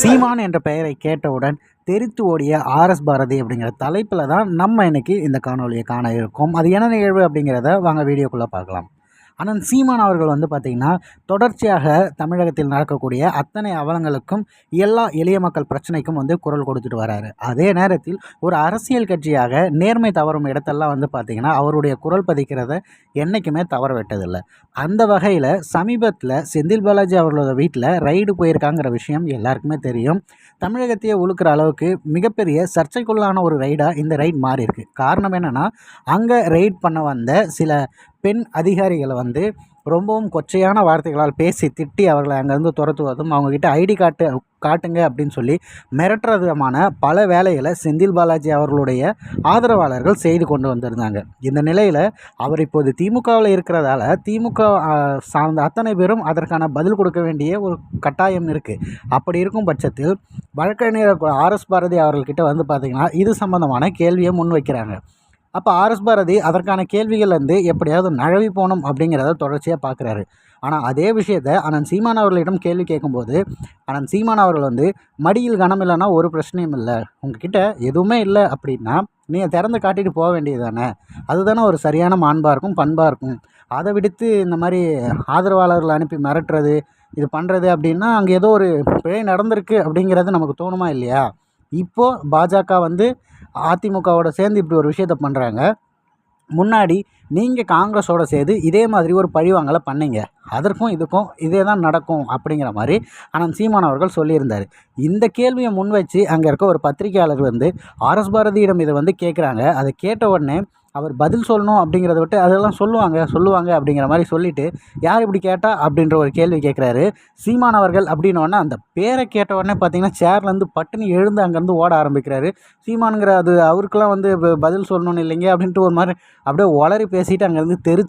சீமான் என்ற பெயரை கேட்டவுடன் தெரித்து ஓடிய ஆர்எஸ் பாரதி அப்படிங்கிற தலைப்பில் தான் நம்ம இன்னைக்கு இந்த காணொலியை காண இருக்கோம். அது என்ன நிகழ்வு அப்படிங்கிறத வாங்க வீடியோக்குள்ளே பார்க்கலாம். ஆனால் சீமான் அவர்கள் வந்து பார்த்திங்கன்னா தொடர்ச்சியாக தமிழகத்தில் நடக்கக்கூடிய அத்தனை அவலங்களுக்கும் எல்லா எளிய மக்கள் பிரச்சனைக்கும் வந்து குரல் கொடுத்துட்டு வராரு. அதே நேரத்தில் ஒரு அரசியல் கட்சியாக நேர்மை தவறும் இடத்தெல்லாம் வந்து பார்த்திங்கன்னா அவருடைய குரல் பதிக்கிறத என்றைக்குமே தவற விட்டதில்லை அந்த வகையில் சமீபத்தில் செந்தில் பாலாஜி அவர்களோட வீட்டில் ரைடு போயிருக்காங்கிற விஷயம் எல்லாருக்குமே தெரியும். தமிழகத்தையே உழுக்கிற அளவுக்கு மிகப்பெரிய சர்ச்சைக்குள்ளான ஒரு ரைடாக இந்த ரைட் மாறி இருக்கு காரணம் என்னென்னா அங்கே ரைட் பண்ண வந்த சில பெண் அதிகாரிகளை வந்து ரொம்பவும் கொச்சையான வார்த்தைகளால் பேசி திட்டி அவர்களை அங்கேருந்து துரத்துவதும் அவங்கக்கிட்ட ஐடி காட்டு காட்டுங்க அப்படின்னு சொல்லி மிரட்டுறதுமான பல வேலைகளை செந்தில் பாலாஜி அவர்களுடைய ஆதரவாளர்கள் செய்து கொண்டு வந்திருந்தாங்க. இந்த நிலையில் அவர் இப்போது திமுகவில் இருக்கிறதால திமுக சார்ந்த அத்தனை பேரும் அதற்கான பதில் கொடுக்க வேண்டிய ஒரு கட்டாயம் இருக்குது அப்படி இருக்கும் பட்சத்தில் வழக்கறிஞர் ஆர்எஸ் பாரதி அவர்கள்கிட்ட வந்து பார்த்திங்கன்னா இது சம்பந்தமான கேள்வியை முன்வைக்கிறாங்க. அப்போ ஆர்எஸ் பாரதி அதற்கான கேள்விகள்லேருந்து எப்படியாவது நழவி போகணும் அப்படிங்கிறத தொடர்ச்சியாக பார்க்குறாரு ஆனால் அதே விஷயத்தை அனந்த் சீமான் அவர்களிடம் கேள்வி கேட்கும்போது அனந்த் சீமான் அவர்கள் வந்து மடியில் கனம் இல்லைன்னா ஒரு பிரச்சனையும் இல்லை. உங்ககிட்ட எதுவுமே இல்லை அப்படின்னா நீங்கள் திறந்து காட்டிட்டு போக வேண்டியது தானே அதுதானே ஒரு சரியான மாண்பாக இருக்கும் பண்பாக இருக்கும். அதை விடுத்து இந்த மாதிரி ஆதரவாளர்களை அனுப்பி மிரட்டுறது இது பண்ணுறது அப்படின்னா அங்கே ஏதோ ஒரு பிழை நடந்திருக்கு அப்படிங்கிறது நமக்கு தோணுமா இல்லையா? இப்போது பாஜக வந்து அதிமுகவோட சேர்ந்து இப்படி ஒரு விஷயத்த பண்ணுறாங்க முன்னாடி நீங்கள் காங்கிரஸோட சேர்ந்து இதே மாதிரி ஒரு பழிவாங்கலை பண்ணீங்க. அதற்கும் இதுக்கும் இதே தான் நடக்கும் அப்படிங்கிற மாதிரி அண்ணன் சீமான் அவர்கள் சொல்லியிருந்தார். இந்த கேள்வியை முன் வச்சு அங்கே இருக்க ஒரு பத்திரிகையாளர் வந்து ஆர்எஸ் பாரதியிடம் இதை வந்து கேட்குறாங்க அதை கேட்ட உடனே அவர் பதில் சொல்லணும் அப்படிங்கிறத விட்டு அதெல்லாம் சொல்லுவாங்க சொல்லுவாங்க அப்படிங்கிற மாதிரி சொல்லிட்டு யார் இப்படி கேட்டா அப்படின்ற ஒரு கேள்வி கேட்குறாரு. சீமான் அவர்கள் அப்படின்னோடனே அந்த பேரை கேட்ட உடனே பார்த்தீங்கன்னா சேர்லேருந்து பட்டுன்னு எழுந்து அங்கேருந்து ஓட ஆரம்பிக்கிறாரு. சீமானுங்கிற அது அவருக்கெல்லாம் வந்து பதில் சொல்லணும்னு இல்லைங்க அப்படின்ட்டு ஒரு மாதிரி அப்படியே உளறி பேசிட்டு அங்கேருந்து தெரு